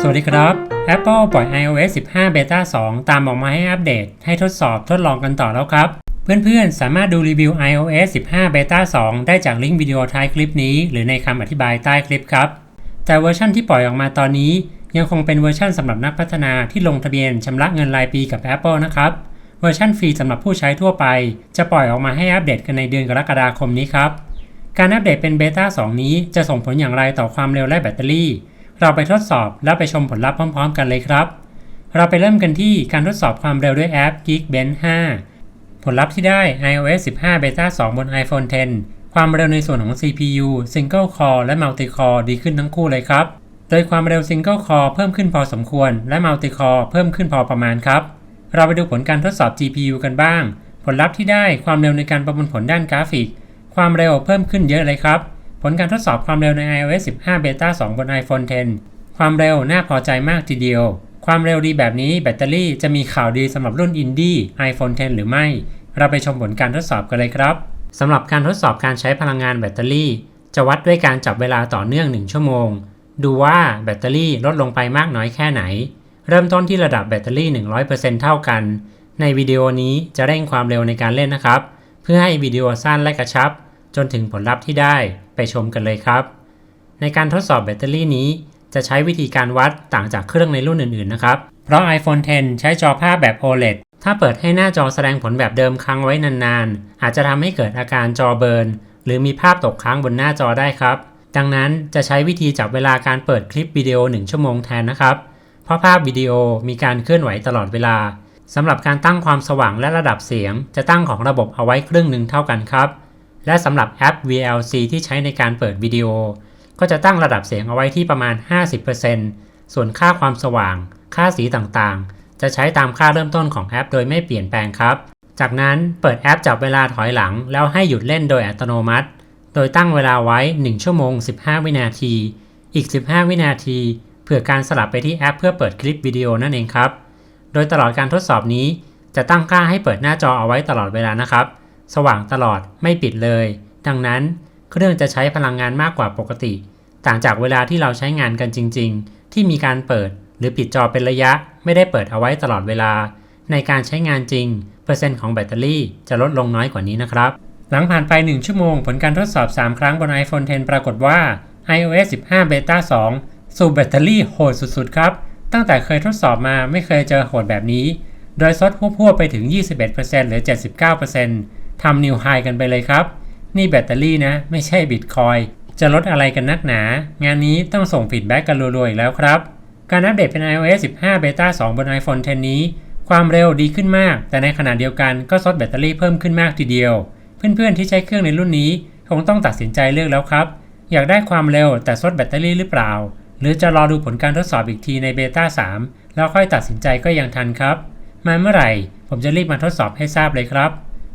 สวัสดีครับ Apple ปล่อย iOS 15 Beta 2 ตามออกมาให้อัปเดต ให้ทดสอบทดลองกันต่อแล้วครับ เพื่อนๆ สามารถดูรีวิว iOS 15 Beta 2 ได้จากลิงก์วิดีโอท้ายคลิปนี้ หรือในคำอธิบายใต้คลิปครับ แต่เวอร์ชันที่ปล่อยออกมาตอนนี้ ยังคงเป็นเวอร์ชันสำหรับนักพัฒนาที่ลงทะเบียนชำระเงินรายปีกับ Apple นะครับ เวอร์ชันฟรีสำหรับผู้ใช้ทั่วไป จะปล่อยออกมาให้อัปเดตกันในเดือนกรกฎาคมนี้ครับ การอัปเดตเป็นเบต้า2นี้จะส่งผลอย่างไรต่อความเร็วและแบตเตอรี่ เราไปทดสอบแล้วไปชมผลลัพธ์พร้อม ๆ กันเลยครับ เราไปเริ่มกันที่การทดสอบความเร็วด้วยแอป Geekbench 5 ผลลัพธ์ที่ได้ iOS 15 Beta 2 บน iPhone 10 ความเร็วในส่วนของ CPU Single Core และ Multi Core ดีขึ้นทั้งคู่เลยครับ โดยความเร็ว Single Core เพิ่มขึ้นพอสมควร และ Multi Core เพิ่มขึ้นพอประมาณครับ เราไปดูผลการทดสอบ GPU กันบ้าง ผลลัพธ์ที่ได้ความเร็วในการประมวลผลด้านกราฟิก ความเร็วเพิ่มขึ้นเยอะเลยครับ ผลการทดสอบความเร็วใน iOS 15 Beta 2 บน iPhone 10 ความเร็วน่าพอใจมากทีเดียว ความเร็วดีแบบนี้แบตเตอรี่จะมีข่าวดีสำหรับรุ่น Indie iPhone 10 หรือไม่ เราไปชมผลการทดสอบกันเลยครับสำหรับการทดสอบการใช้พลังงานแบตเตอรี่ จะวัดด้วยการจับเวลาต่อเนื่อง 1 ชั่วโมง ดูว่าแบตเตอรี่ลดลงไปมากน้อยแค่ไหน เริ่มต้นที่ระดับแบตเตอรี่ 100%เท่ากัน ในวิดีโอนี้จะเร่งความเร็วในการเล่นนะครับ เพื่อให้วิดีโอสั้นและกระชับ จนถึงผลลัพธ์ที่ได้ไปชมกันเลยครับ ในการทดสอบแบตเตอรี่นี้จะใช้วิธีการวัดต่างจากเครื่องในรุ่นอื่นๆนะครับ เพราะ iPhone 10 ใช้จอภาพแบบ OLED ถ้าเปิดให้หน้าจอแสดงผลแบบเดิมค้างไว้นานๆ อาจจะทำให้เกิดอาการจอเบิร์นหรือมีภาพตกค้างบนหน้าจอได้ครับ ดังนั้นจะใช้วิธีจับเวลาการเปิดคลิปวิดีโอ 1 ชั่วโมงแทนนะครับ เพราะภาพวิดีโอมีการเคลื่อนไหวตลอดเวลาสำหรับการตั้งความสว่างและระดับเสียง จะตั้งของระบบเอาไว้ครึ่งหนึ่งเท่ากันครับ และสำหรับแอป VLC ที่ใช้ในการเปิดวิดีโอ ก็จะตั้งระดับเสียงเอาไว้ที่ประมาณ 50%ส่วนค่าความสว่าง ค่าสีต่างๆ จะใช้ตามค่าเริ่มต้นของแอป โดยไม่เปลี่ยนแปลงครับ จากนั้นเปิดแอปจับเวลาถอยหลัง แล้วให้หยุดเล่นโดยอัตโนมัติ โดยตั้งเวลาไว้ 1 ชั่วโมง 15 วินาที อีก 15 วินาทีเผื่อการสลับไปที่แอป เพื่อเปิดคลิปวิดีโอนั่นเองครับ โดยตลอดการทดสอบนี้จะตั้งค่าให้เปิดหน้าจอเอาไว้ตลอดเวลานะครับ สว่างตลอดไม่ปิดเลย ดังนั้นเครื่องจะใช้พลังงานมากกว่าปกติ ต่างจากเวลาที่เราใช้งานกันจริง ๆ ที่มีการเปิดหรือปิดจอเป็นระยะ ไม่ได้เปิดเอาไว้ตลอดเวลา ในการใช้งานจริง เปอร์เซ็นต์ของแบตเตอรี่จะลดลงน้อยกว่านี้นะครับ หลังผ่านไป 1 ชั่วโมง ผลการทดสอบ 3 ครั้งบน iPhone 10 ปรากฏว่า iOS 15 Beta 2 สูบแบตเตอรี่โหดสุดๆ ครับ ตั้งแต่เคยทดสอบมาไม่เคยเจอโหดแบบนี้ โดยซดพวกๆไปถึง 21%หรือ 79% ทำนิวไฮกันไปเลยครับ นี่แบตเตอรี่นะ ไม่ใช่บิตคอยจะลดอะไรกันนักหนา งานนี้ต้องส่งฟีดแบ็กกันรัวๆอีกแล้วครับ การอัปเดตเป็น iOS 15 Beta 2 บน iPhone 10 นี้ ความเร็วดีขึ้นมาก แต่ในขณะเดียวกันก็ซดแบตเตอรี่เพิ่มขึ้นมากทีเดียว เพื่อนๆที่ใช้เครื่องในรุ่นนี้ คงต้องตัดสินใจเลือกแล้วครับ อยากได้ความเร็วแต่ซดแบตเตอรี่หรือเปล่า หรือจะรอดูผลการทดสอบอีกทีในเบต้า3แล้วค่อยตัดสินใจก็ยังทันครับ มาเมื่อไหร่ ผมจะรีบมาทดสอบให้ทราบเลยครับ